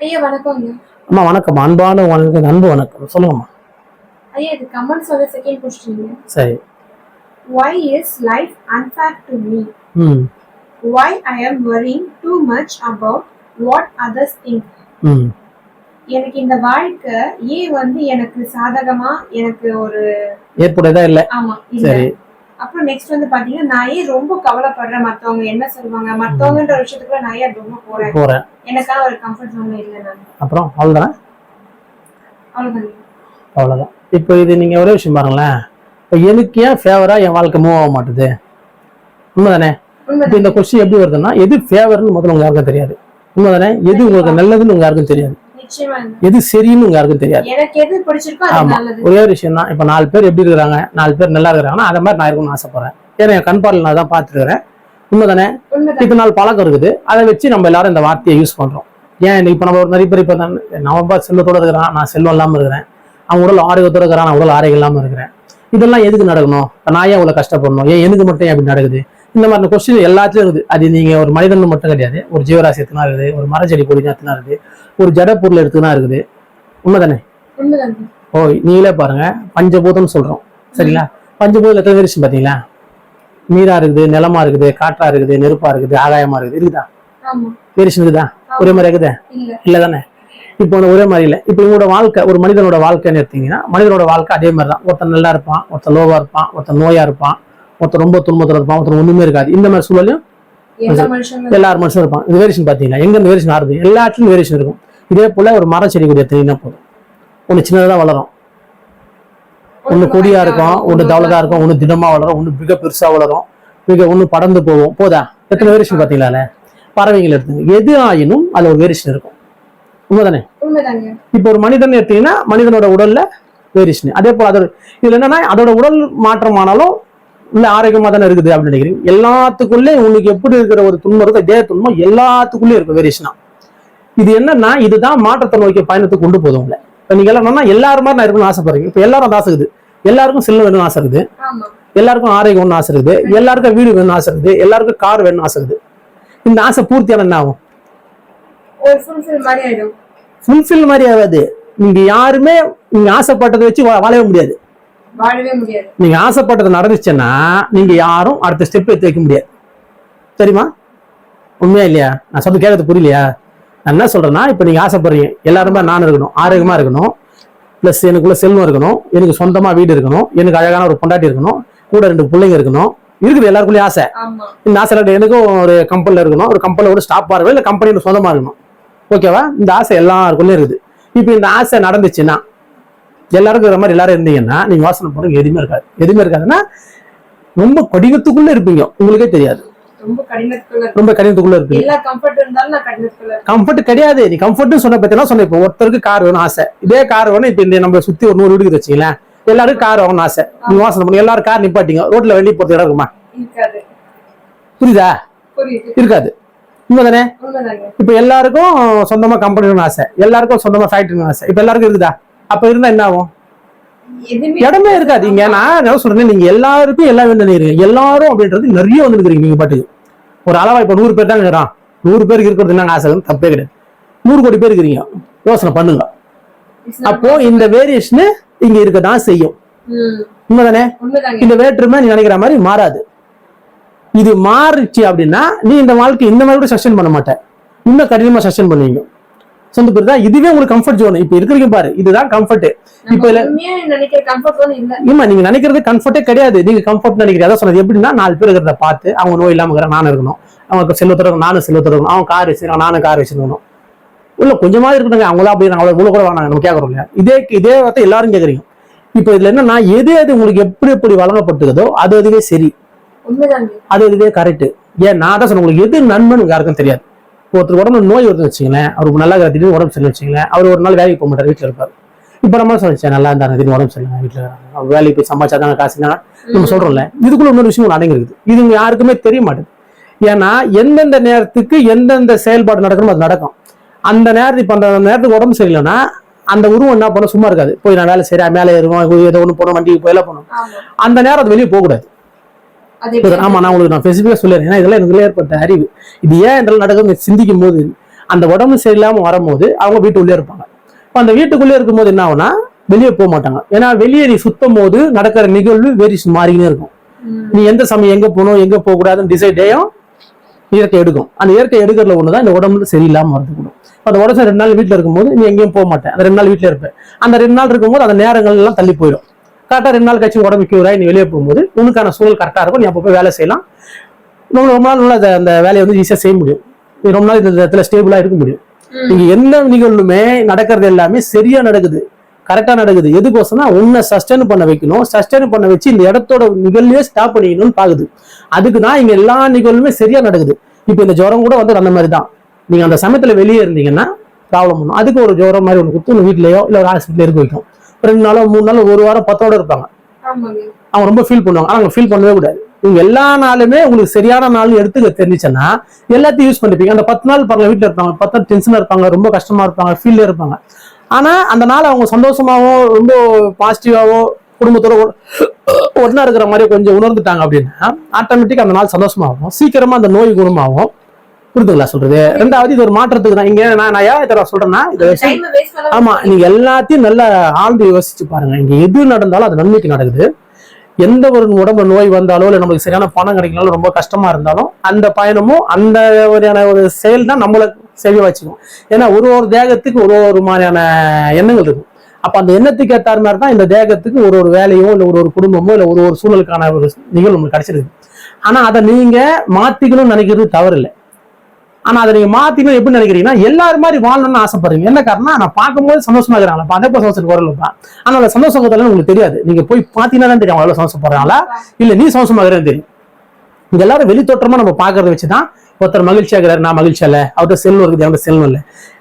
ஐயா வணக்கங்க அம்மா வணக்கம். அன்பான வணக்கம் அன்பு வணக்கம். சொல்லுங்கம்மா. ஐயா இது கமெண்ட்ஸ் வந்து செகண்ட் கொஸ்டின் சரி. Why is life unfair to me? ம். Why i am worrying too much about what others think? ம். எனக்கு இந்த வாழ்க்கை ஏன் வந்து எனக்கு சாதகமா எனக்கு ஒரு ஏற்புடையதா இல்லை? ஆமா சரி. அப்புறம் நெக்ஸ்ட் வந்து பாத்தீங்கன்னா நான் ஏன் ரொம்ப கவலைப்படுறேன் மத்தவங்க என்ன சொல்லுவாங்க? மத்தவங்கன்ற விஷயத்துக்குள்ள நான் ஏன் ரொம்ப போறேன். போகிறேன் எனக்கான ஒரு கம்ஃபர்ட் ஜோன்ல இல்லை நான். அப்புறம் அவ்வளோதானே அவ்வளவுதான். அவ்வளோதான் இப்போ இது நீங்கள் ஒரே விஷயம் பாருங்களேன். இப்போ எனக்கு ஏன் ஃபேவராக என் வாழ்க்கை மூவ் ஆக மாட்டுது? உண்மைதானே? இப்போ இந்த கொஸ்டின் எப்படி வருதுன்னா எது ஃபேவர்னு முதல்ல உங்க யாருக்கும் தெரியாது. உண்மைதானே? எது உங்களுக்கு நல்லதுன்னு உங்க யாருக்கும் தெரியாது. எது சரின்னு யாருக்கும் தெரியாது. ஆமா ஒரே ஒரு விஷயம் தான் இப்போ நாலு பேர் எப்படி இருக்கிறாங்க? நாலு பேர் நல்லா இருக்கிறாங்கன்னா அதை மாதிரி நான் இருக்கணும்னு ஆசைப்படுறேன். ஏன்னா என் கண் பார்வையில் நான் தான் பார்த்துருக்கிறேன் உண்மைதானே? இப்போ நாள் பழக்கம் இருக்குது. அதை வச்சு நம்ம எல்லாரும் இந்த வார்த்தையை யூஸ் பண்றோம். ஏன் இப்போ நம்ம ஒரு நிறைய பேர் இப்போ நான் நவம்பா செல்வத்தோட இருக்கிறான் நான் செல்வம் இல்லாமல் இருக்கிறேன். அவன் உடல் ஆரோக்கியத்தோட இருக்கிறான் நான் உடல் ஆரோக்கியம் இல்லாமல் இருக்கிறேன். இதெல்லாம் எதுக்கு நடக்கணும்? நான் ஏன் இவ்வளோ கஷ்டப்படணும்? ஏன் எனக்கு மட்டும் ஏன் அப்படி நடக்குது? இந்த மாதிரி கொஸ்டின் எல்லாத்துலயும் இருக்குது. அது நீங்க ஒரு மனிதன் மட்டும் கிடையாது. ஒரு ஜீவராசி எத்தனா இருக்குது? ஒரு மரச்செடி கொடி எத்தனா இருக்குது? ஒரு ஜட பொருள் எடுத்துனா இருக்குது. உண்மைதானே? ஓ நீங்களே பாருங்க. பஞ்சபூதம்னு சொல்றோம். சரிங்களா? பஞ்சபூதம் எத்தனை வேரியேஷன் பாத்தீங்களா நீரா இருக்குது நிலமா இருக்குது காற்றா இருக்குது நெருப்பா இருக்குது ஆகாயமா இருக்குது. இருக்குதா? ஆமா. வேரியேஷன் இருக்குதா? ஒரே மாதிரி இருக்குதா? இல்ல. தானே இப்போ ஒரே மாதிரி இல்லை. இப்போ இவங்களோட வாழ்க்கை ஒரு மனிதனோட வாழ்க்கைன்னு எடுத்தீங்கன்னா மனிதனோட வாழ்க்கை அதே மாதிரி தான் ஒருத்தன் நல்லா இருப்பான் ஒருத்தன் லோவா இருப்பான் ஒருத்தன் நோயா இருப்பான். ஒருத்தன் ரொம்ப துன்பத்துல இருப்பான் ஒருத்தன் ஒண்ணுமே இருக்காது. இந்த மாதிரி சூழலையும் எல்லா எல்லாரும் மனுஷனும் இருப்பான் இது வேரியேஷன் பார்த்தீங்கன்னா எங்க இந்த வேரியேஷன் ஆறுது? எல்லாத்துலயும் வேரியேஷன் இருக்கும். இதே போல ஒரு மரம் செடி கொடி எடுத்தீங்கன்னா போதும். ஒன்று சின்னதாக வளரும். ஒன்று கொடியா இருக்கும் ஒன்று தவளதா இருக்கும் ஒன்று திடமா வளரும் ஒன்று மிக பெருசா வளரும் மிக ஒன்று படர்ந்து போகும். போதா? எத்தனை வேரியேஷன் பார்த்தீங்களா பறவைகள் எடுத்துங்க. எது ஆயினும் அதுல ஒரு வேரியேஷன் இருக்கும். உண்மைதானே? இப்போ ஒரு மனிதன் எடுத்தீங்கன்னா மனிதனோட உடல்ல வேரியேஷன் அதே போல அதோட இதுல என்னன்னா அதோட உடல் மாற்றமானாலும் உள்ள ஆரோக்கியமா தானே இருக்குது அப்படின்னு நினைக்கிறீங்க எல்லாத்துக்குள்ளே உங்களுக்கு எப்படி இருக்கிற ஒரு துன்பம் இருக்கோ இதே துன்பம் எல்லாத்துக்குள்ளேயும் இருக்கும் வேரியேஷனா இது என்னன்னா இதுதான் மாற்றத்தை நோக்கிய பயணத்துக்கு கொண்டு போதும் உங்களை. இப்போ நீங்க எல்லாம் எல்லாரும் மாதிரி நான் இருக்கணும்னு ஆசைப்படுறீங்க. இப்போ எல்லாரும் அந்த ஆசை இருக்குது. எல்லாருக்கும் செல்வம் வேணும்னு ஆசை இருக்குது. எல்லாருக்கும் ஆரோக்கியம் வேணும்னு ஆசை இருக்குது. எல்லாருக்கும் வீடு வேணும்னு ஆசை இருக்குது. எல்லாருக்கும் கார் வேணும்னு ஆசை இருக்குது. இந்த ஆசை பூர்த்தியான என்ன ஆகும்? ஃபுல்ஃபில் மாதிரி ஆகாது. நீங்க யாருமே நீங்க ஆசைப்பட்டதை வச்சு வாழவே முடியாது. வாழவே முடியாது. நீங்க ஆசைப்பட்டது நடந்துச்சுன்னா நீங்க யாரும் அடுத்த ஸ்டெப் எடுத்து வைக்க முடியாது. தெரியுமா? உண்மையா இல்லையா? நான் சொல்றது கேட்கறது புரியலையா? நான் என்ன சொல்றேன்னா இப்போ நீங்க ஆசைப்படுறீங்க. எல்லாருமே நான் இருக்கணும் ஆரோக்கியமா இருக்கணும். ப்ளஸ் எனக்குள்ள செல்வம் இருக்கணும் எனக்கு சொந்தமா வீடு இருக்கணும் எனக்கு அழகான ஒரு பொண்டாட்டி இருக்கணும் கூட ரெண்டு பிள்ளைங்க இருக்கணும். இருக்குது எல்லாருக்குள்ளேயும் ஆசை. இந்த ஆசை எனக்கும் ஒரு கம்பெனியில் இருக்கணும் ஒரு கம்பெனியில் ஒரு ஸ்டாப்பாக இருக்கணும் இல்லை கம்பெனியில் சொந்தமாக இருக்கணும். ஓகேவா இந்த ஆசை எல்லாருக்குள்ளேயும் இருக்குது. இப்போ இந்த ஆசை நடந்துச்சுன்னா எல்லாருக்கும் இருக்கிற மாதிரி எல்லாரும் இருந்தீங்கன்னா நீங்க வாசனை பண்ணுங்க எதுவுமே இருக்காது. எதுவுமே இருக்காதுன்னா ரொம்ப கடினத்துக்குள்ள இருப்பீங்க. உங்களுக்கே தெரியாது. ரொம்ப கடினத்துக்குள்ள இருப்பீங்க. கம்ஃபர்ட் கிடையாது. நீ கம்ஃபர்ட்னு சொன்ன பத்தினா சொன்ன இப்போ. ஒருத்தருக்கு கார் வேணும் ஆசை. இதே கார் வேணும் இப்போ நம்ம சுத்தி ஒரு நூறு வீடு வச்சுங்களேன் எல்லாருக்கும் கார் வாங்கணும் ஆசை. நீங்க வாசனை பண்ணி. எல்லாரும் கார் நிப்பாட்டிங்க. ரோட்ல வெளியே போறது இடம் இருக்குமா? புரியுதா? இருக்காது. உண்மைதானே? இப்ப எல்லாருக்கும் சொந்தமா கம்பெனி ஆசை. எல்லாருக்கும் சொந்தமா ஃபேக்டரி ஆசை. இப்ப எல்லாருக்கும் இருக்குதா? அப்ப இருந்தா என்ன ஆகும்? இடமே இருக்காது. இங்க நான் என்ன சொல்றேன் நீங்க எல்லாருக்கும் எல்லாம் வேணும் நினைக்கிறீங்க எல்லாரும் அப்படின்றது நிறைய வந்து இருக்கிறீங்க நீங்க பாட்டுக்கு. ஒரு அளவா இப்ப நூறு பேர் தான் இருக்கிறான் நூறு பேருக்கு இருக்கிறது என்ன ஆசை? தப்பே கிடையாது. நூறு கோடி பேர் இருக்கிறீங்க. யோசனை பண்ணுங்க. அப்போ இந்த வேரியேஷன் இங்க இருக்கதான் செய்யும். ம், உண்மைதானே? இந்த வேற்றுமை நீ நினைக்கிற மாதிரி மாறாது. இது மாறுச்சு அப்படின்னா நீ இந்த வாழ்க்கை இந்த மாதிரி கூட சஸ்டெயின் பண்ண மாட்ட. இன்னும் கடினமா சஸ்டெயின் பண்ணுவீங்க. சொந்த புரியுதா இதுவே உங்களுக்கு கம்ஃபர்ட் ஜோன் இப்ப இருக்கிறீங்க பாரு. இதுதான் கம்ஃபர்ட் இப்ப இல்ல நீங்க நினைக்கிறது கம்ஃபர்ட்டே கிடையாது. நீங்க கம்ஃபர்ட் நினைக்கிறீங்க. அதான் சொன்னது. எப்படின்னா நாலு பேர் இருக்கிறத பார்த்து அவங்க நோய் இல்லாம இருக்கிற நானும் இருக்கணும். அவங்க செல்வத்தோட இருக்கணும், நானும் செல்வத்தோட இருக்கணும். அவன் கார் வச்சிருக்கான் நானும் கார் வச்சிருக்கணும் இல்ல கொஞ்சமாவது இருக்கணுங்க. அவங்களா அப்படி அவ்வளவு இவ்வளவு கூட வேணாங்க நம்ம கேட்கறோம் இல்லையா? இதே இதே வார்த்தை எல்லாரும் கேக்குறீங்க. இப்போ இதுல என்னன்னா எது எது உங்களுக்கு எப்படி எப்படி வழங்கப்பட்டுதோ அது அதுவே சரி. அது இதுவே கரெக்ட் ஏன் நான் தான் சொன்னேன். உங்களுக்கு எது நன்மைன்னு யாருக்கும் தெரியாது. ஒருத்தர் உடம்புல நோய் வருதுன்னு வச்சுங்களேன் அவருக்கு நல்லா திடீர்னு உடம்பு சரியில்லை வச்சுங்களேன் அவர் ஒரு நாள் வேலைக்கு போக மாட்டார் வீட்டில் இருப்பார். இப்போ நம்ம சொல்லிச்சேன் நல்லா இருந்தாங்க திடீர்னு உடம்பு சரியில்லை வீட்டில் அவர் வேலைக்கு போய் சம்பாதிச்சாதாங்க காசுங்க நம்ம சொல்றோம்ல இதுக்குள்ள இன்னொரு விஷயம் அடங்கி இருக்குது. இது யாருக்குமே தெரிய மாட்டேங்குது. ஏன்னா எந்தெந்த நேரத்துக்கு எந்தெந்த செயல்பாடு நடக்கணுமோ அது நடக்கும். அந்த நேரத்துக்கு இப்போ அந்த நேரத்துக்கு உடம்பு சரியில்லைன்னா அந்த உருவம் என்ன பண்ண சும்மா இருக்காது. போய் நான் வேலை சரியா மேலே ஏறுவோம் ஏதோ ஒன்று போனோம் வண்டிக்கு போய் எல்லாம் போகணும். ஆமா. அந்த நேரம் அது வெளியே போகக்கூடாது. ஆமா நான் உங்களுக்கு நான் ஸ்பெசிஃபிக்காக சொல்லிடுறேன் ஏன்னா இதெல்லாம் எனக்கு ஏற்பட்ட அறிவு. இது ஏன் இதெல்லாம் நடக்குதுன்னு சிந்திக்கும் போது அந்த உடம்பு சரியில்லாம வரும்போது அவங்க வீட்டுக்குள்ளே இருப்பாங்க. இப்போ அந்த வீட்டுக்குள்ளே இருக்கும்போது என்ன ஆகும்னா வெளியே போக மாட்டாங்க. ஏன்னா வெளியே நீ சுத்தும் போது நடக்கிற நிகழ்வு வேரிஸ் மாறினே இருக்கும். நீ எந்த சமயம் எங்க போகணும் எங்க போக கூடாதுன்னு டிசைடையும் இயற்கை எடுக்கும். அந்த இயற்கை எடுக்கிறதுல ஒண்ணுதான் இந்த உடம்புல சரியில்லாம வரதுக்கூடும் அந்த உடம்பு ரெண்டு நாள் வீட்டுல இருக்கும்போது நீ எங்கேயும் போக மாட்டேன். அந்த ரெண்டு நாள் வீட்டுல இருப்பேன். அந்த ரெண்டு நாள் இருக்கும்போது அந்த நேரங்கள் எல்லாம் தள்ளி போயிடும். கரெக்டா ரெண்டு நாள் கழிச்சு உடம்பு கியூராய் நீ வெளியே போகும்போது உனக்கான சூழல் கரெக்டா இருக்கும். நீ அப்போ போய் வேலை செய்யலாம். ரொம்ப ரொம்ப நாள் நல்லா அந்த- வேலையை வந்து ஈஸியா செய்ய முடியும். நீ ரொம்ப நாள் இந்த இடத்துல ஸ்டேபிளா இருக்க முடியும். ம். நீங்க எந்த நிகழ்வுமே நடக்கிறது எல்லாமே சரியா நடக்குது கரெக்டா நடக்குது. எதுக்கோசம்னா உன்னை சஸ்டைன் பண்ண வைக்கணும். சஸ்டைன் பண்ண வச்சு இந்த இடத்தோட நிகழ்வையே ஸ்டாப் பண்ணிக்கணும்னு பாக்குது. அதுக்கு தான் இங்க எல்லா நிகழ்வுமே சரியா நடக்குது. இப்போ இந்த ஜுரம் கூட வந்து அந்த மாதிரி தான் நீங்க அந்த சமயத்துல வெளியே இருந்தீங்கன்னா ப்ராப்ளம் பண்ணும். அதுக்கு ஒரு ஜுரம் மாதிரி ஒன்று கொடுத்து உங்க வீட்லயோ இல்ல ஒரு ஹாஸ்பிட்டல் இருக்க வைக்கும். ரெண்டு நாளோ மூணு நாளோ ஒரு வாரம் பத்தோட இருப்பாங்க. அவங்க ரொம்ப ஃபீல் பண்ணுவாங்க. ஆனா அவங்க ஃபீல் பண்ணவே கூடாது. நீங்க எல்லா நாளுமே உங்களுக்கு சரியான நாள் எடுத்துக்க தெரிஞ்சுச்சுன்னா எல்லாத்தையும் யூஸ் பண்ணிப்பீங்க. அந்த பத்து நாள் பாருங்க வீட்டுல இருப்பாங்க. பத்து நாள் டென்ஷனா இருப்பாங்க. ரொம்ப கஷ்டமா இருப்பாங்க. ஃபீல்ல இருப்பாங்க. ஆனா அந்த நாள் அவங்க சந்தோஷமாவோ ரொம்ப பாசிட்டிவாவோ குடும்பத்தோட ஒ- ஒண்ணா இருக்கிற மாதிரி கொஞ்சம் உணர்ந்துட்டாங்க அப்படின்னா ஆட்டோமேட்டிக் அந்த நாள் சந்தோஷமாகும். சீக்கிரமா அந்த நோய் குணமாகும். புரிதுங்களா சொல்றது. ரெண்டாவது இது ஒரு மாற்றத்துக்கு தான். இங்க நான் நான் ஏன் நான் சொல்றேன்னா இதை வச்சு ஆமா நீங்க எல்லாத்தையும் நல்லா ஆழ்ந்து யோசிச்சு பாருங்க. இங்க எது நடந்தாலும் அது நன்மைக்கு நடக்குது. எந்த ஒரு உடம்பு நோய் வந்தாலோ இல்ல நமக்கு சரியான பணம் கிடைக்கனாலும் ரொம்ப கஷ்டமா இருந்தாலும் அந்த பயணமும் அந்த மாதிரியான ஒரு செயல் தான் நம்மளை செவி வச்சுக்கும். ஏன்னா ஒரு ஒரு தேகத்துக்கு ஒரு ஒரு மாதிரியான எண்ணங்கள் இருக்கும். அப்ப அந்த எண்ணத்துக்கு ஏத்தார் மாதிரி தான் இந்த தேகத்துக்கு ஒரு ஒரு வேலையோ இல்ல ஒரு ஒரு குடும்பமோ இல்ல ஒரு ஒரு சூழலுக்கான ஒரு நிகழ்வு உங்களுக்கு கிடைச்சிருக்கு. ஆனா அதை நீங்க மாத்திக்கணும்னு நினைக்கிறது தவறு இல்லை ஆனா அதை நீங்க மாத்திக்கணும் எப்படி நினைக்கிறீங்கன்னா எல்லாரும் மாதிரி வாழணும்னு ஆசைப்படுறீங்க. என்ன காரணம் நான் பார்க்கும்போது சந்தோஷமா இருக்கிறாங்களா? அதே போல சந்தோஷத்துக்கு வரலப்பா ஆனா அந்த சந்தோஷத்துல உங்களுக்கு தெரியாது. நீங்க போய் பாத்தீங்கன்னா தான் தெரியும் அவங்க சந்தோஷப்படுறாங்களா? இல்ல நீ சந்தோஷமா இருக்கிறேன்னு தெரியும். இங்க எல்லாரும் வெளி தோற்றமா நம்ம பாக்குறத வச்சுதான் ஒருத்தர் மகிழ்ச்சியா இருக்கிறார் நான் மகிழ்ச்சியா இல்ல அவர்கிட்ட செல்வம் இருக்குது அவர்கிட்ட செல்வம் இல்ல.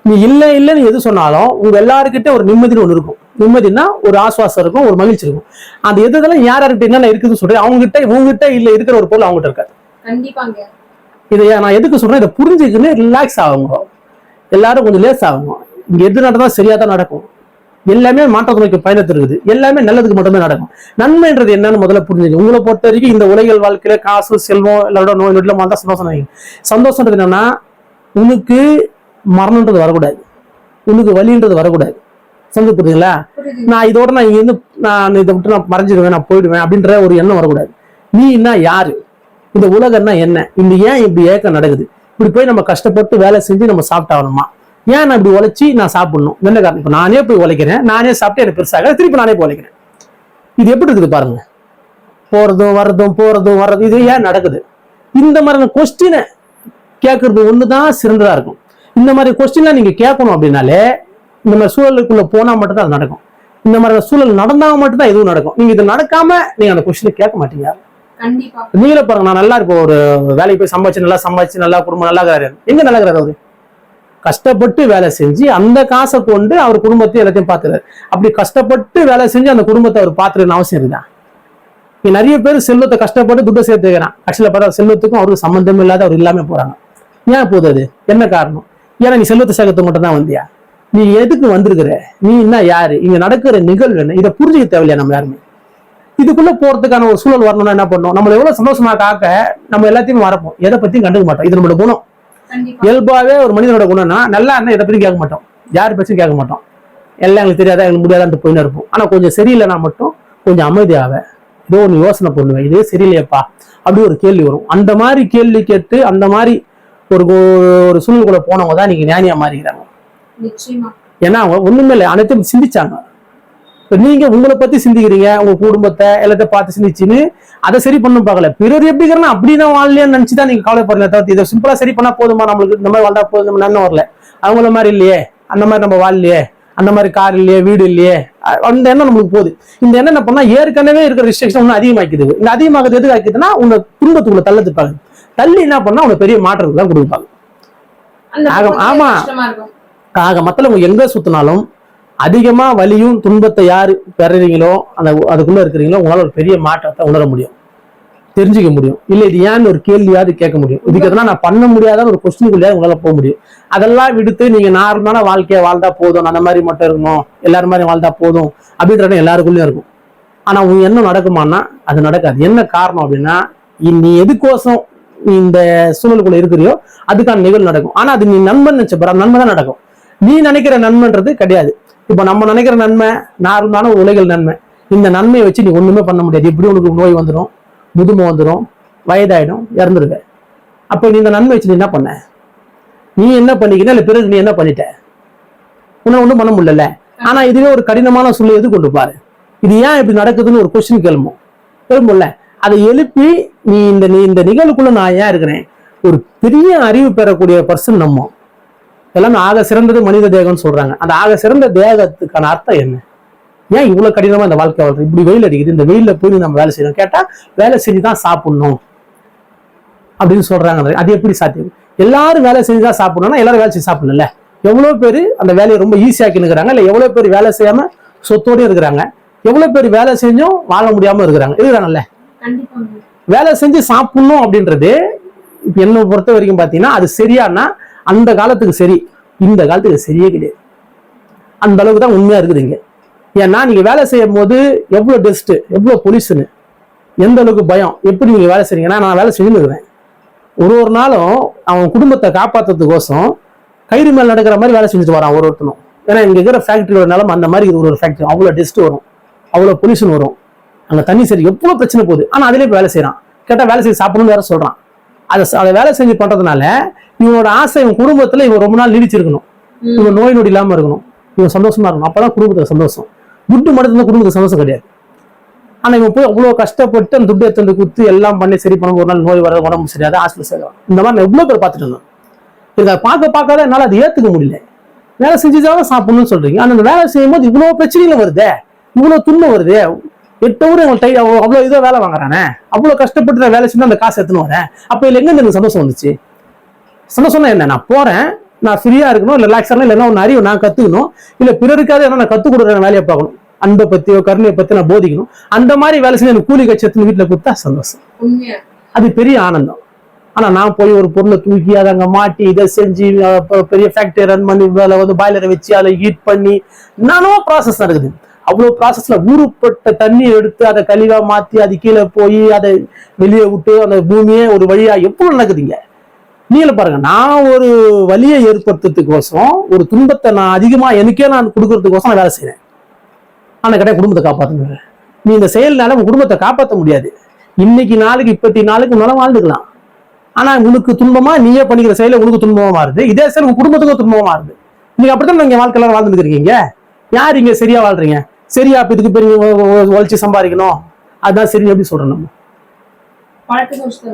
நீ இல்ல இல்ல நீ எது சொன்னாலும் உங்க எல்லாருக்கிட்ட ஒரு நிம்மதினு ஒண்ணு இருக்கும். நிம்மதினா ஒரு ஆசுவாசம் இருக்கும் ஒரு மகிழ்ச்சி இருக்கும். அந்த எது இதெல்லாம் யார் யார்கிட்ட என்னென்ன இருக்குதுன்னு சொல்றேன். அவங்க கிட்ட உங்ககிட்ட இல்ல இருக்கிற ஒரு பொருள் அவங்ககிட்ட இருக்காது. கண்டிப்பாங்க. இதை நான் எதுக்கு சொல்றேன்? இதை புரிஞ்சுக்கின்னு ரிலாக்ஸ் ஆகுங்க. எல்லாரும் கொஞ்சம் லேஸ் ஆகுங்க. இங்க எது நடந்தா சரியா தான் நடக்கும். எல்லாமே மாற்றத்தை நோக்கி பயணத்து இருக்குது எல்லாமே நல்லதுக்கு மட்டுமே நடக்கும். நன்மைன்றது என்னன்னு முதல்ல புரிஞ்சுங்க. உங்களை பொறுத்த வரைக்கும் இந்த உலகியல் வாழ்க்கையில காசு செல்வம் எல்லாரோட நோய் நொடியில வந்தா சந்தோஷம் சந்தோஷம்ன்றது என்னன்னா உனக்கு மரணன்றது வரக்கூடாது. உனக்கு வலின்றது வரக்கூடாது. சொந்த புரியுதுங்களா புரியுது. நான் இதோட நான் இங்க இருந்து நான் இதை விட்டு நான் மறைஞ்சிடுவேன் நான் போயிடுவேன் அப்படின்ற ஒரு எண்ணம் வரக்கூடாது. நீ என்ன யாரு? இந்த உலகம்னா என்ன? இந்த ஏன் இப்படி ஏக்கம் நடக்குது? இப்படி போய் நம்ம கஷ்டப்பட்டு வேலை செஞ்சு நம்ம சாப்பிட்டாகணுமா? ஏன் நான் இப்படி உழைச்சி நான் சாப்பிடணும்? என்ன காரணம்? இப்போ நானே போய் உழைக்கிறேன் நானே சாப்பிட்டு எனக்கு பெருசாக திருப்பி நானே போய் உழைக்கிறேன். இது எப்படி இருக்குது பாருங்க. போறதும் வர்றதும் போறதும் வர்றதும் இது ஏன் நடக்குது? இந்த மாதிரியான கொஸ்டினை கேட்கறது ஒண்ணுதான் சிறந்ததாக இருக்கும். இந்த மாதிரி கொஸ்டின்லாம் நீங்க கேட்கணும் அப்படின்னாலே இந்த மாதிரி சூழலுக்குள்ள போனா மட்டும்தான் அது நடக்கும். இந்த மாதிரி சூழல் நடந்தா மட்டும்தான் எதுவும் நடக்கும். நீங்க இது நடக்காம நீங்க அந்த கொஸ்டினை கேட்க மாட்டீங்க. நீங்களே பாருங்க நான் நல்லா இருப்போம் ஒரு வேலைக்கு போய் சம்பாதிச்சு நல்லா சம்பாதிச்சு நல்லா குடும்பம் நல்லா இருக்கிறாரு எங்க நல்லா இருக்கிறாரு அவரு கஷ்டப்பட்டு வேலை செஞ்சு அந்த காசை கொண்டு அவர் குடும்பத்தையும் எல்லாத்தையும் பார்த்துறாரு அப்படி கஷ்டப்பட்டு வேலை செஞ்சு அந்த குடும்பத்தை அவர் பார்த்துருன்னு அவசியம் இருந்தா இங்க நிறைய பேர் செல்வத்தை கஷ்டப்பட்டு துட்டை சேர்த்துக்கிறான் ஆக்சுவலா பார்த்தா செல்வத்துக்கும் அவருக்கு சம்பந்தம் இல்லாத அவர் இல்லாம போறாங்க. ஏன் போகுது அது? என்ன காரணம்? ஏன்னா நீ செல்வத்தை சேர்க்கறது மட்டும் தான் வந்தியா? நீ எதுக்கு வந்திருக்கிற? நீ என்ன யாரு? இங்க நடக்கிற நிகழ்வு என்ன? இதை புரிஞ்சுக்க தேவையில்லையா நம்ம யாருமே? இதுக்குள்ள போறதுக்கான ஒரு சூழல் வரணும்னா என்ன பண்ணணும்? நம்ம எவ்வளவு சந்தோஷமா காக்க நம்ம எல்லாத்தையும் மறப்போம். எதை பத்தியும் கண்டுக்க மாட்டோம். இது நம்மளோட குணம். இயல்பாவே ஒரு மனிதனோட குணம்னா நல்லா என்ன எதை பத்தி கேட்க மாட்டோம். யார் பேச்சும் கேட்க மாட்டோம். எல்லாம் எங்களுக்கு தெரியாதா? எங்களுக்கு முடியாதான்ட்டு போயின்னு இருப்போம். ஆனா கொஞ்சம் சரியில்லைனா மட்டும் கொஞ்சம் அமைதியாவேன் ஏதோ ஒன்று யோசனை பண்ணுவேன். இதே சரியில்லையப்பா? அப்படி ஒரு கேள்வி வரும். அந்த மாதிரி கேள்வி கேட்டு அந்த மாதிரி ஒரு ஒரு சூழ்நிலைக்குள்ள போனவங்க தான் நீங்க ஞானியா மாறிக்கிறாங்க. ஏன்னா அவங்க ஒண்ணுமே இல்லை. அனைத்தும் சிந்திச்சாங்க. நீங்க உங்களை பத்தி சிந்திக்கிறீங்க உங்க குடும்பத்தை எல்லாத்தையும் பார்த்து சிந்திச்சுன்னு அதை சரி பண்ண பார்க்கல. பிறர் எப்படி இருக்கிறனா அப்படி நான் வாழலையான்னு நினைச்சுதான் நீங்க கவலைப்படுறீங்க தவிர்த்து இதை சிம்பிளா சரி பண்ணா போதுமா? நம்மளுக்கு இந்த மாதிரி வாழ்ந்தா போதும் நம்ம வரல. அவங்கள மாதிரி இல்லையே அந்த மாதிரி நம்ம வாழலையே அந்த மாதிரி கார் இல்லையே வீடு இல்லையே அந்த எண்ணம் நம்மளுக்கு போகுது. இந்த எண்ணம் என்ன பண்ணா ஏற்கனவே இருக்கிற ரிஸ்ட்ரிக்ஷன் இன்னும் அதிகமாக்கிது இந்த அதிகமாக்குது எதுக்கு ஆக்கிதுன்னா உங்க துன்பத்துக்குள்ள தள்ளத்துப்பாங்க தள்ளி என்ன பண்ணா உங்க பெரிய மாற்றத்தை தான் கொடுப்பாங்க ஆமா. ஆக மத்தவங்க எங்க சுத்தினாலும் அதிகமாக வலியும் துன்பத்தை யார் பெறுறீங்களோ அந்த அதுக்குள்ளே இருக்கிறீங்களோ உங்களால் ஒரு பெரிய மாற்றத்தை உணர முடியும். தெரிஞ்சுக்க முடியும். இல்லை இது ஏன்னு ஒரு கேள்வியாவது கேட்க முடியும். இதுக்கு எதனா நான் பண்ண முடியாத ஒரு கொஸ்டினுக்குள்ளே உங்களால் போக முடியும். அதெல்லாம் விடுத்து நீங்கள் நார்மலான வாழ்க்கையை வாழ்ந்தா போதும். அந்த மாதிரி மட்டும் இருக்கணும். எல்லாரும் மாதிரி வாழ்ந்தா போதும். அப்படின்ற எல்லாருக்குள்ளேயும் இருக்கும். ஆனால் உன் என்ன நடக்குமான்னா அது நடக்காது. என்ன காரணம் அப்படின்னா நீ எதுக்கோசம் நீ இந்த சூழலுக்குள்ள இருக்கிறியோ அதுக்கான நிகழ்வு நடக்கும். ஆனால் அது நீ நண்பன் நினச்ச நன்மை தான் நடக்கும். நீ நினைக்கிற நன்மைன்றது கிடையாது. இப்போ நம்ம நினைக்கிற நன்மை நார்மலான ஒரு உலகில் நன்மை. இந்த நன்மையை வச்சு நீ ஒண்ணுமே பண்ண முடியாது. இப்படி உனக்கு நோய் வந்துடும் முதுமை வந்துடும் வயதாயிடும். இறந்துருவ. அப்போ நீ இந்த நன்மை வச்சு நீ என்ன பண்ண? நீ என்ன பண்ணிக்கிட்ட? இல்லை பிறகு நீ என்ன பண்ணிட்ட? உன்னை ஒன்றும் பண்ண முடியல ஆனா இதுவே ஒரு கடினமான சொல்லி எது கொண்டு பாரு. இது ஏன் இப்படி நடக்குதுன்னு ஒரு கொஸ்டின் கிளம்பும் எழும்பும்ல அதை எழுப்பி நீ இந்த நீ இந்த நிகழ்வுக்குள்ள நான் ஏன் இருக்கிறேன்? ஒரு பெரிய அறிவு பெறக்கூடிய பர்சன் நம்ம. எல்லாமே ஆக சிறந்தது மனித தேகம்னு சொல்றாங்க. அந்த ஆக சிறந்த தேகத்துக்கான அர்த்தம் என்ன? ஏன் இவ்வளவு கடினமா இந்த வாழ்க்கை வாழ்றது இப்படி வெயில் அடிக்குது. இந்த வெயில்ல போய் நம்ம வேலை செய்யணும். கேட்டா வேலை செஞ்சு தான் சாப்பிடணும். அப்படின்னு சொல்றாங்க. அது எப்படி சாத்தியம்? எல்லாரும் வேலை செஞ்சு தான் சாப்பிடணும்னா எல்லாரும் வேலை செஞ்சு சாப்பிடணும்ல? எவ்வளவு பேர் அந்த வேலையை ரொம்ப ஈஸியாக்கி இருக்கிறாங்க இல்ல எவ்வளவு பேர் வேலை செய்யாம சொத்தோடயும் இருக்கிறாங்க? எவ்வளவு பேர் வேலை செஞ்சும் வாழ முடியாம இருக்கிறாங்க? இருக்கிறாங்கல்ல? வேலை செஞ்சு சாப்பிடணும் அப்படின்றது இப்ப என்னை பொறுத்த வரைக்கும் பாத்தீங்கன்னா அது சரியானா அந்த காலத்துக்கு சரி இந்த காலத்துக்கு சரியே கிடையாது. அந்த அளவுக்கு தான் உண்மையா இருக்குதுங்க. ஏன்னா நீங்க வேலை செய்யும் போது எவ்வளவு டெஸ்ட் எவ்வளவு பொல்யூஷனு எந்த அளவுக்கு பயம் எப்படி நீங்க வேலை செய்றீங்கன்னா நான் வேலை செஞ்சுன்னு இருக்கிறேன். ஒரு ஒரு நாளும் அவன் குடும்பத்தை காப்பாற்றுறதுக்கோசம் கயிறு மேல் நடக்கிற மாதிரி வேலை செஞ்சுட்டு வரான் ஒரு ஒருத்தனும். ஏன்னா இங்க இருக்கிற ஃபேக்டரியோட நிலம அந்த மாதிரி இது ஒரு ஒரு ஃபேக்டரி அவ்வளோ டெஸ்ட் வரும் அவ்வளோ பொல்யூஷன் வரும். அங்க தண்ணி சரி எவ்வளோ பிரச்சனை போகுது. ஆனா அதிலே வேலை செய்கிறான் கேட்டா வேலை செய்ய சாப்பிடணும்னு வேற சொல்றான். அதை அதை வேலை செஞ்சு பண்றதுனால இவனோட ஆசை இவன் குடும்பத்துல இவன் ரொம்ப நாள் நீடிச்சிருக்கணும். இவன் நோய் நொடி இல்லாம இருக்கணும். இவன் சந்தோஷமா இருக்கணும். அப்பதான் குடும்பத்துக்கு சந்தோஷம். துட்டு மட்டும் குடும்பத்துக்கு சந்தோஷம் கிடையாது. ஆனா இவன் போய் அவ்வளவு கஷ்டப்பட்டு அந்த துட்டு எடுத்து குத்து எல்லாம் பண்ணி சரி பண்ண ஒரு நாள் நோய் வர உடம்பு சரியாது ஹாஸ்பிட்டல் சேரும் இந்த மாதிரி நான் எவ்வளவு பேர் பார்த்துட்டு இருந்தேன். இதை பார்க்க பார்க்காத என்னால அதை ஏத்துக்க முடியல. வேலை செஞ்சுதான் சாப்பிடணும்னு சொல்றீங்க. ஆனா அந்த வேலை செய்யும் போது இவ்வளவு பிரச்சனைகள் வருதே. இவ்வளவு துன்பம் வருதே. எட்டு ஊர் எங்களுக்கு டை அவ்வளவு இதோ வேலை வாங்குறானே? அவ்வளவு கஷ்டப்பட்டு நான் வேலை செஞ்சு அந்த காசு எடுத்துன்னு வரேன். அப்ப இதுல எங்க எனக்கு சந்தோஷம் வந்துச்சு? சந்தோஷம்னா என்ன? நான் போறேன். நான் ஃப்ரீயா இருக்கணும் இல்ல ரிலாக்ஸாக இல்லைன்னா ஒன்று அறிவு நான் கத்துக்கணும். இல்ல பிறருக்காவது என்ன நான் கத்துக் கொடுக்குற வேலையை பார்க்கணும். அன்பை பத்தியோ கருணையை பத்தி நான் போதிக்கணும். அந்த மாதிரி வேலை செஞ்சு எனக்கு கூலி கட்சி எடுத்துன்னு வீட்டுல கொடுத்தா சந்தோஷம். அது பெரிய ஆனந்தம். ஆனா நான் போய் ஒரு பொருளை தூக்கி அதை அங்க மாட்டி இதை செஞ்சு பெரிய ஃபேக்டரி ரன் பண்ணி அதில் வந்து பாய்லரை வச்சு அதை ஹீட் பண்ணி நானோ ப்ராசஸ் நடக்குது. அவ்வளவு ப்ராசஸ்ல ஊறுப்பட்ட தண்ணி எடுத்து அதை கழிவா மாத்தி அது கீழே போய் அதை வெளியே விட்டு அந்த பூமியை ஒரு வழியா எவ்வளவு நடக்குதுங்க? நீங்கள பாருங்க நான் ஒரு வலியை ஏற்படுத்துறதுக்கோசரம் ஒரு துன்பத்தை நான் அதிகமா எனக்கே நான் கொடுக்கறதுக்கோசரம் நான் வேலை செய்யறேன் ஆனா கிடையாது குடும்பத்தை காப்பாத்துங்க நீ இந்த செயல்னால உங்க குடும்பத்தை காப்பாற்ற முடியாது. இன்னைக்கு நாளைக்கு இப்பத்தி நாளைக்கு உன்னால வாழ்ந்துக்கலாம். ஆனா உனக்கு துன்பமா நீயே பண்ணிக்கிற செயல உனக்கு துன்பமா மாறுது. இதே செயல் உங்க குடும்பத்துக்கும் துன்பமா மாறுது. நீங்க அப்படித்தான் நீங்க வாழ்க்கையில வாழ்ந்துட்டு இருக்கீங்க. யார் இங்க சரியா வாழ்றீங்க? சரியா இப்ப இதுக்கு பெரிய உழைச்சி சம்பாதிக்கணும். அதான் சரி எப்படி சொல்றோம் நம்ம.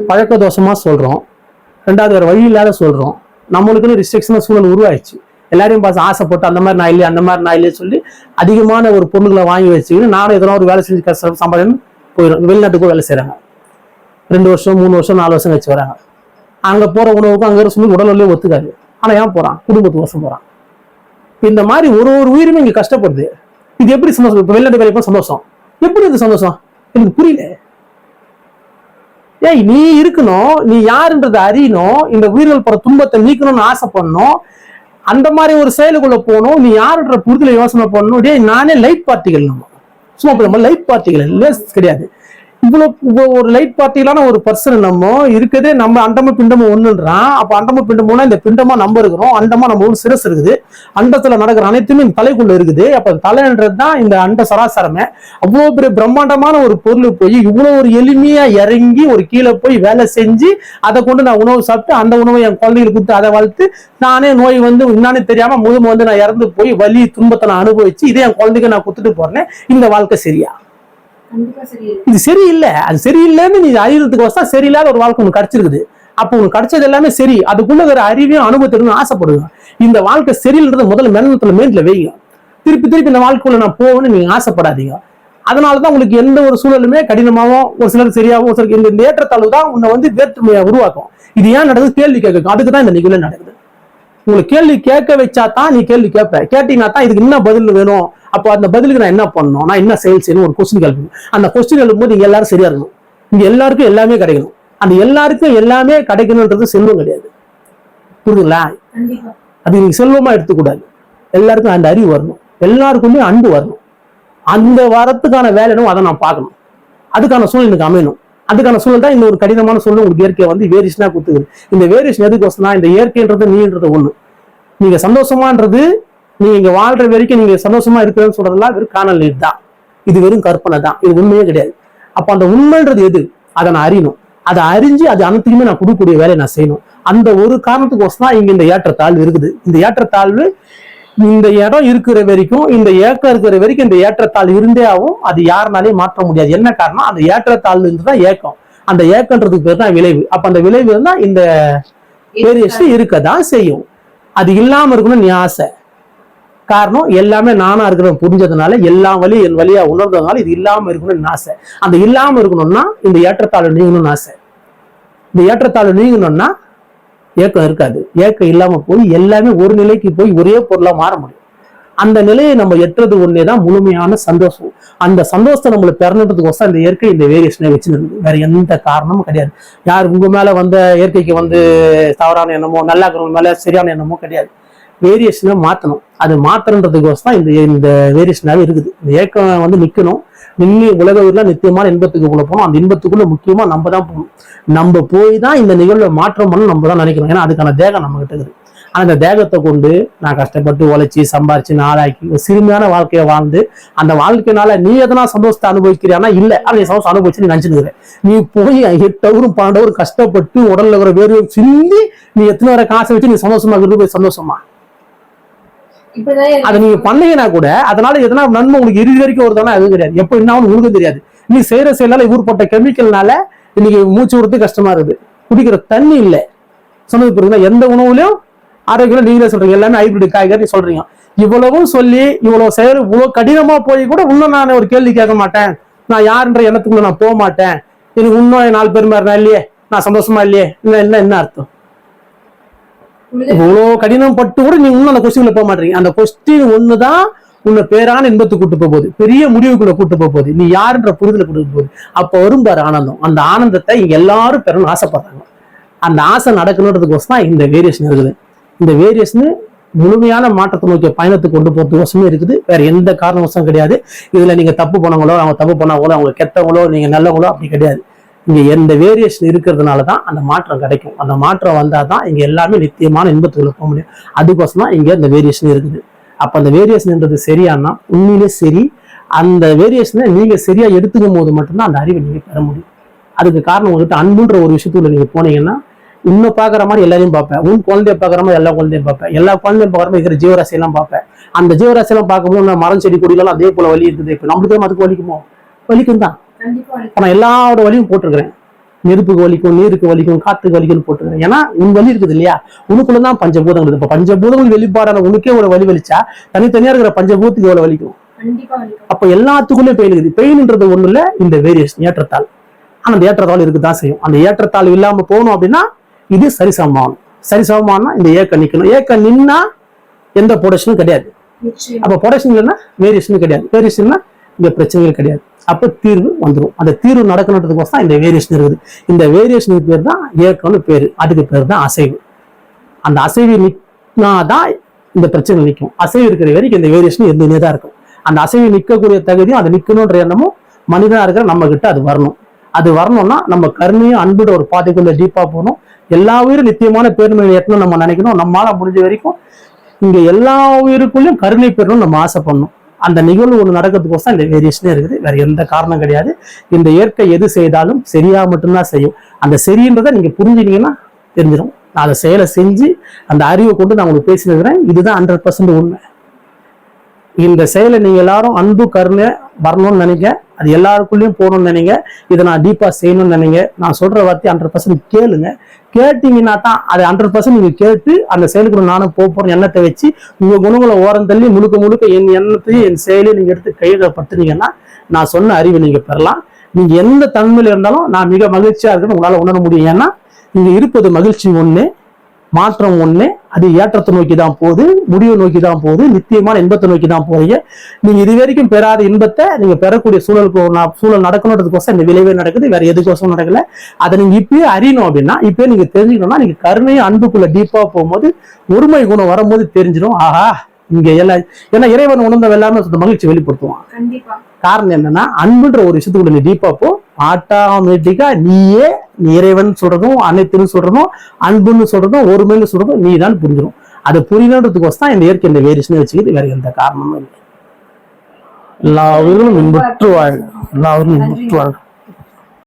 பழக்க தோஷமா சொல்றோம். ரெண்டாவது வேற வழி இல்லாத சொல்றோம். நம்மளுக்குன்னு ரிஸ்ட்ரிக்ஷன் சூழல் உருவாயிடுச்சு. எல்லாரையும் பார்த்து ஆசைப்பட்டு அந்த மாதிரி நான் இல்லையே அந்த மாதிரி நான் இல்லையே சொல்லி அதிகமான ஒரு பொருட்களை வாங்கி வச்சுக்கிட்டு நானும் எதனா ஒரு வேலை செஞ்சு கஷ்டம் சம்பாதிக்கணும் போயிடும். வெளிநாட்டுக்கும் வேலை செய்றாங்க. ரெண்டு வருஷம் மூணு வருஷம் நாலு வருஷம் கழிச்சு வராங்க. அங்க போற உணவுக்கும் அங்க சொல்லி உடல் வலியே ஒத்துக்காது. ஆனா ஏன் போறான்? குடும்பத்துக்கு வருஷம் போறான். இந்த மாதிரி ஒரு ஒரு உயிருமே இங்க கஷ்டப்படுது. இது எப்படி சந்தோஷம்? இப்போ வெளிநாட்டு வேலை சந்தோஷம். எப்படி இது சந்தோஷம்? எனக்கு புரியல. ஏய் நீ இருக்கணும் நீ யாருன்றதை அறியணும் இந்த உயிர்கள் போற துன்பத்தை நீக்கணும்னு ஆசைப்படணும். அந்த மாதிரி ஒரு செயலுக்குள்ள போகணும் நீ யாருன்ற புரிதல யோசனை பண்ணணும். டேய் நானே லைட் பார்ட்டிகள் நம்ம. சும்மா இப்ப நம்ம லைட் பார்ட்டிகள் இல்லை கிடையாது. இவ்வளவு ஒரு லைட் பார்ட்டிகளான ஒரு பர்சன் நம்ம இருக்கதே நம்ம அண்டமும் பிண்டமும் ஒண்ணுன்றான். அப்ப அண்டமும் பிண்டமும்னா இந்த பிண்டமா நம்ம இருக்கிறோம். அண்டமா நம்ம ஒரு சிரஸ் இருக்குது. அண்டத்துல நடக்கிற அனைத்துமே இந்த தலைக்குள்ள இருக்குது. அப்ப தலைன்றது தான் இந்த அண்ட சராசரமே. அவ்வளவு பெரிய பிரம்மாண்டமான ஒரு பொருள் போய் இவ்வளவு ஒரு எளிமையா இறங்கி ஒரு கீழே போய் வேலை செஞ்சு அதை கொண்டு நான் உணவு சாப்பிட்டு அந்த உணவை என் குழந்தைகளுக்கு கொடுத்து அதை வளர்த்து நானே நோய் வந்து என்னானே தெரியாம முழுமை வந்து நான் இறந்து போய் வலி துன்பத்தை நான் அனுபவிச்சு இதே என் குழந்தைக்கு நான் கொடுத்துட்டு போறேன். இந்த வாழ்க்கை சரியா? இது சரியில்லை. அது சரியில்லைன்னு நீ அறியறதுக்கு வசா சரியில்லாத ஒரு வாழ்க்கை உனக்கு கிடைச்சிருக்குது. அப்போ உனக்கு கிடைச்சது எல்லாமே சரி. அதுக்குள்ள வேற அறிவையும் அனுபவத்திற்கு ஆசைப்படுங்க இந்த வாழ்க்கை சரியில்லைன்றத முதல்ல மென்னத்துல மெயின்ல வைங்க. திருப்பி திருப்பி இந்த வாழ்க்கைக்குள்ள நான் போகணும்னு நீங்க ஆசைப்படாதீங்க. அதனாலதான் உங்களுக்கு எந்த ஒரு சூழலுமே கடினமாகவும் ஒரு சிலருக்கு சரியாகவும் ஒரு சிலருக்கு இந்த ஏற்றத்தாழ்வு தான் உன்னை வந்து வேற்றுமையை உருவாக்கும். இது ஏன் நடக்குது கேள்வி கேட்கும் அதுக்கு தான் இந்த நிகழ்வு நடக்குது. உங்களுக்கு கேள்வி கேட்க வச்சா தான் நீ கேள்வி கேட்ப. கேட்டீங்கன்னா தான் இதுக்கு என்ன பதில் வேணும்? அப்போ அந்த பதிலுக்கு நான் என்ன பண்ணணும்? நான் என்ன செயல் செய்யணும்? ஒரு கொஸ்டின் கேட்கணும் அந்த கொஸ்டின் எழுப்பும்போது இங்க எல்லாரும் சரியா இருக்கணும். இங்க எல்லாருக்கும் எல்லாமே கிடைக்கணும். அந்த எல்லாருக்கும் எல்லாமே கிடைக்கணுன்றது செல்வம் கிடையாது. புரியுதுங்களா? அது நீங்க செல்வமா எடுத்துக்கூடாது. எல்லாருக்கும் அந்த அறிவு வரணும். எல்லாருக்குமே அன்பு வரணும். அந்த வரத்துக்கான வேலைனும் அதை நான் பார்க்கணும். அதுக்கான சூழ்நிலை எனக்கு அமையணும். அதுக்கான சூழல் தான் இந்த ஒரு கடினமான சூழல் உங்களுக்கு இயற்கையை வந்து வேரியேஷனா கொடுத்துக்குது இந்த வேரியேஷன் எதுக்கு வசனா இந்த இயற்கைன்றது நீன்றது ஒண்ணு. நீங்க சந்தோஷமான்றது நீங்க இங்க வாழ்ற வரைக்கும் நீங்க சந்தோஷமா இருக்கிறதுன்னு சொல்றதெல்லாம் வெறும் காணல் நீர் தான். இது வெறும் கற்பனை தான். இது உண்மையே கிடையாது. அப்ப அந்த உண்மைன்றது எது? அதை நான் அறியணும். அதை அறிஞ்சு அது அனைத்தையுமே நான் கொடுக்கக்கூடிய வேலையை நான் செய்யணும். அந்த ஒரு காரணத்துக்கு வசனா இங்க இந்த ஏற்றத்தாழ்வு இருக்குது. இந்த ஏற்றத்தாழ்வு இந்த இடம் இருக்கிற வரைக்கும் இந்த ஏக்கம் இருக்கிற வரைக்கும் இந்த ஏற்றத்தாழ்வு இருந்தே ஆகும். அது யாருனாலையும் மாற்ற முடியாது. என்ன காரணம்? அந்த ஏற்றத்தாழ்வு தான் ஏக்கம். அந்த ஏக்கன்றதுக்கு பேர் தான் விளைவு. அப்ப அந்த விளைவு இருந்தா இந்த வேரியேஷன் இருக்க தான் செய்யும். அது இல்லாம இருக்கணும்னு நீ ஆசை. காரணம் எல்லாமே நானா இருக்கிறேன் புரிஞ்சதுனால எல்லா வழியும் என் வழியா உணர்ந்ததுனால இது இல்லாம இருக்கணும்னு ஆசை. அந்த இல்லாம இருக்கணும்னா இந்த ஏற்றத்தாழ்வு நீங்கணும்னு ஆசை. இந்த ஏற்றத்தாழ்வு நீங்கணும்னா ஏக்கம் இருக்காது. ஏக்கம் இல்லாம போய் எல்லாமே ஒரு நிலைக்கு போய் ஒரே பொருளா மாற முடியும். அந்த நிலையை நம்ம எட்டுறது ஒன்றே தான் முழுமையான சந்தோஷம். அந்த சந்தோஷத்தை நம்மள பெறணுன்றதுக்கோசம் இந்த இயற்கை இந்த வேரியேஷனை வச்சுருக்கு வேற எந்த காரணமும் கிடையாது. யார் உங்க மேல வந்த இயற்கைக்கு வந்து தவறான எண்ணமோ நல்லா இருக்கிறவங்க மேல சரியான எண்ணமோ கிடையாது. வேரியேஷனை மாற்றணும் அது மாத்திரன்றதுக்கோசம் தான் இந்த இந்த வேரியேஷனாகவே இருக்குது. இந்த ஏக்கம் வந்து நிற்கணும் நின்று உலக உயிரில் நித்தியமான இன்பத்துக்குள்ள போகணும். அந்த இன்பத்துக்குள்ளே முக்கியமாக நம்ம தான் போகணும். நம்ம போய் தான் இந்த நிகழ்வை மாற்றம் பண்ணணும் நம்ம தான் நினைக்கணும். ஏன்னா அதுக்கான தேகம் நம்ம கிட்ட இருக்குது. ஆனால் அந்த தேகத்தை கொண்டு நான் கஷ்டப்பட்டு உழைச்சி சம்பாரிச்சு நாளாக்கி ஒரு சிறுமையான வாழ்க்கையை வாழ்ந்து அந்த வாழ்க்கையினால நீ எதனா சந்தோஷத்தை அனுபவிக்கிறியானா? இல்லை. அதை சந்தோஷம் அனுபவிச்சு நீ நினைச்சுக்கிற நீ போய் எட்டவரும் பன்னெண்டவரும் கஷ்டப்பட்டு உடல்ல இருக்கிற வேறு சிந்தி நீ எத்தனை வர காசை வச்சு நீ சந்தோஷமா இருந்து போய் சந்தோஷமா? அதை நீங்க பண்ணீங்கன்னா கூட அதனால எதனா நன்மை உங்களுக்கு இறுதி வரைக்கும் வருதானா அது கிடையாது எப்போ என்ன உங்களுக்கு தெரியாது. நீ செய்யற செயலால ஊர்பட்ட கெமிக்கல்னால இன்னைக்கு மூச்சு விடுறது கஷ்டமா இருக்குது. குடிக்கிற தண்ணி இல்லை. சொன்னது புரியுதா? எந்த உணவுலயும் ஆரோக்கியம் நீங்களே சொல்றீங்க. எல்லாமே ஹைபிரிட் காய்கறி சொல்றீங்க. இவ்வளவும் சொல்லி இவ்வளவு செயல் இவ்வளவு கடினமா போய் கூட இன்னும் நான் ஒரு கேள்வி கேட்க மாட்டேன். நான் யாருன்ற எண்ணத்துக்குள்ள நான் போக மாட்டேன். எனக்கு இன்னும் நாலு பேர் மாதிரி இல்லையே? நான் சந்தோஷமா இல்லையே? என்ன என்ன என்ன அர்த்தம்? இவ்வளோ கடினம் பட்டு கூட நீங்க இன்னும் அந்த கொஸ்டின்ல போக மாட்டீங்க அந்த கொஸ்டின் ஒண்ணுதான் உன்னை பேரான இன்பத்துக்கு கூட்டு போக போகுது பெரிய முடிவுக்குள்ள கூட்டு போக போகுது நீ யாருன்ற புரிதல கூட்டு போகுது அப்ப வரும் பாரு ஆனந்தம். அந்த ஆனந்தத்தை இங்க எல்லாரும் பெறணும்னு ஆசைப்படுறாங்க. அந்த ஆசை நடக்கணுன்றதுக்கோசம் தான் இந்த வேரியேஷன் இருக்குது. இந்த வேரியேஷன் முழுமையான மாற்றத்தை நோக்கிய பயணத்தை கொண்டு போகிறதுக்கோசமே இருக்குது. வேற எந்த காரணவசம் கிடையாது. இதுல நீங்க தப்பு பண்ணவங்களோ அவங்க தப்பு பண்ணவங்களோ அவங்க கெட்டவங்களோ நீங்க நல்லவங்களோ அப்படி கிடையாது. இங்கே எந்த வேரியேஷன் இருக்கிறதுனால தான் அந்த மாற்றம் கிடைக்கும். அந்த மாற்றம் வந்தால் தான் இங்க எல்லாமே நித்தியமான இன்பத்துக்குள்ள போக முடியும். அதுக்கோசம் தான் இங்கே அந்த வேரியேஷன் இருக்குது. அப்ப அந்த வேரியேஷன்ன்றது சரியானா? உண்மையிலே சரி. அந்த வேரியேஷனை நீங்க சரியா எடுத்துக்கும் போது மட்டும்தான் அந்த அறிவை நீங்க பெற முடியும். அதுக்கு காரணம் வந்துட்டு அன்புன்ற ஒரு விஷயத்துக்குள்ள நீங்க போனீங்கன்னா இன்னும் பார்க்குற மாதிரி எல்லாரையும் பார்ப்பேன். உன் குழந்தைய பார்க்குற மாதிரி எல்லா குழந்தையும் பார்ப்பேன். எல்லா குழந்தையும் பார்க்குற மாதிரி இருக்கிற ஜீவராசியெல்லாம் பார்ப்பேன். அந்த ஜீவராசியெல்லாம் பார்க்கும்போது நான் மரம் செடி கொடிகளும் அதே போல வலி இருக்குது. இப்போ நம்மளுக்கு அதுக்கு வலிக்குமோ? வலிக்கும் தான் நான் எல்லாரோட வலியும் போட்டிருக்கிறேன். நெருப்புக்கு வலிக்கும் நீருக்கு வலிக்கும் காத்துக்கு வலிக்கும்னு போட்டுக்கிறேன் ஏன்னா உன் வலி இருக்குது இல்லையா? உனக்குள்ள தான் பஞ்சபூதங்கள் இருக்குது இப்ப பஞ்சபூதங்கள் வெளிப்பாடான உனக்கே ஒரு வலி வலிச்சா தனித்தனியா இருக்கிற பஞ்சபூதத்துக்கு எவ்வளவு வலிக்கும். அப்ப எல்லாத்துக்குள்ளே பெயின் இருக்குது. பெயின்ன்றது ஒண்ணு இல்ல இந்த வேரியேஷன் ஏற்றத்தாள் ஆனா அந்த ஏற்றத்தாள் இருக்குதான் செய்யும். அந்த ஏற்றத்தாள் இல்லாம போகணும் அப்படின்னா இது சரிசமமாகணும் சரிசமமானா இந்த ஏக்கம் நிக்கணும். ஏக்கம் நின்னா எந்த ப்ரொடக்ஷனும் கிடையாது. அப்ப ப்ரொடக்ஷன் இல்லைன்னா வேரியேஷனும் கிடையாது. வேரியேஷன்னா இந்த பிரச்சனைகள் கிடையாது. அப்போ தீர்வு வந்துடும் அந்த தீர்வு நடக்கணுன்றதுக்கோசம் இந்த வேரியேஷன் இருக்குது. இந்த வேரியேஷனுக்கு பேர் தான் இயக்கம்னு பேரு. அதுக்கு பேர் தான் அசைவு. அந்த அசைவு நிற்னாதான் இந்த பிரச்சனை நிற்கும். அசைவு இருக்கிற வரைக்கும் இந்த வேரியேஷன் இருந்துனே தான் இருக்கும். அந்த அசைவு நிற்கக்கூடிய தகுதியும் அதை நிற்கணுன்ற எண்ணமும் மனிதனா இருக்கிற நம்ம கிட்ட அது வரணும். அது வரணும்னா நம்ம கருணையும் அன்புட ஒரு பாதைக்குள்ள டீப்பா போகணும். எல்லா உயிரும் நித்தியமான பேருமையை எட்டணும் நம்ம நினைக்கணும். நம்மளால முடிஞ்ச வரைக்கும் இங்க எல்லா உயிருக்குள்ளயும் கருணை பெறணும்னு நம்ம ஆசைப்படணும். அந்த நிகழ்வு ஒன்று நடக்கிறதுக்கோசம் இந்த வேரியேஷனே இருக்குது. வேற எந்த காரணம் கிடையாது. இந்த இயற்கை எது செய்தாலும் சரியா மட்டும்தான் செய்யும். அந்த சரின்றதை நீங்க புரிஞ்சுனீங்கன்னா தெரிஞ்சிடும். நான் அதை செயலை செஞ்சு அந்த அறிவை கொண்டு நான் உங்களுக்கு பேசினுக்கிறேன் இதுதான் ஹண்ட்ரட் உண்மை. இந்த செயலை நீங்க எல்லாரும் அன்பு கருணை வரணும்னு நினைக்க அது எல்லாருக்குள்ளேயும் போகணும்னு நினைங்க. இதை நான் டீப்பா செய்யணும்னு நினைங்க. நான் சொல்ற வார்த்தை ஹண்ட்ரட் பர்சன்ட் கேளுங்க. கேட்டீங்கன்னா தான் அதை ஹண்ட்ரட் பர்சன்ட் நீங்க கேட்டு அந்த செயலுக்கு நானும் போக போறேன் எண்ணத்தை வச்சு உங்க குணங்களை ஓரம் தள்ளி முழுக்க முழுக்க என் எண்ணத்தையும் என் செயலையும் நீங்க எடுத்து கையகப்படுத்துனீங்கன்னா நான் சொன்ன அறிவை நீங்க பெறலாம். நீங்க எந்த தன்மையில இருந்தாலும் நான் மிக மகிழ்ச்சியா இருக்குன்னு உங்களால உணர முடியும். ஏன்னா இங்க இருப்பது மகிழ்ச்சி ஒண்ணு மாற்றம் ஒண்ணு அது ஏற்றத்தை நோக்கி தான் போகுது முடிவை நோக்கி தான் போகுது நித்தியமான இன்பத்தை நோக்கி தான் போறீங்க. நீங்க இது வரைக்கும் பெறாத இன்பத்தை நீங்க பெறக்கூடிய சூழலுக்கு சூழல் நடக்கணுன்றதுக்கோசம் இந்த விளைவே நடக்குது வேற எதுக்கோசம் நடக்கல. அதை நீங்க இப்பயே அறியணும் அப்படின்னா இப்பயே நீங்க தெரிஞ்சுக்கணும்னா நீங்க கருணையும் அன்புக்குள்ள டீப்பா போகும்போது ஒருமை குணம் வரும்போது தெரிஞ்சிடும். ஆஹா இங்க எல்லாம் ஏன்னா இறைவன் உணர்ந்த எல்லாமே மகிழ்ச்சி வெளிப்படுத்துவான். கண்டிப்பா. காரணம் என்னன்னா அன்புன்ற ஒரு விஷயத்துக்குள்ள நீ டீப்பா போ. ஆட்டோமேட்டிக்கா நீயே நீ இறைவன் சொல்றதும் அனைத்துன்னு சொல்றதும் அன்புன்னு சொல்றதும் ஒருமைன்னு சொல்றதும் நீ தான் புரிஞ்சிடும் அது புரியணுன்றதுக்கோசம் தான் இந்த இயற்கை இந்த வேரியேஷன் வச்சுக்கிட்டு வேற எந்த காரணமும் இல்லை. எல்லா உயிர்களும் இன்புற்று வாழ் எல்லா உயிர்களும் இன்புற்று வாழ்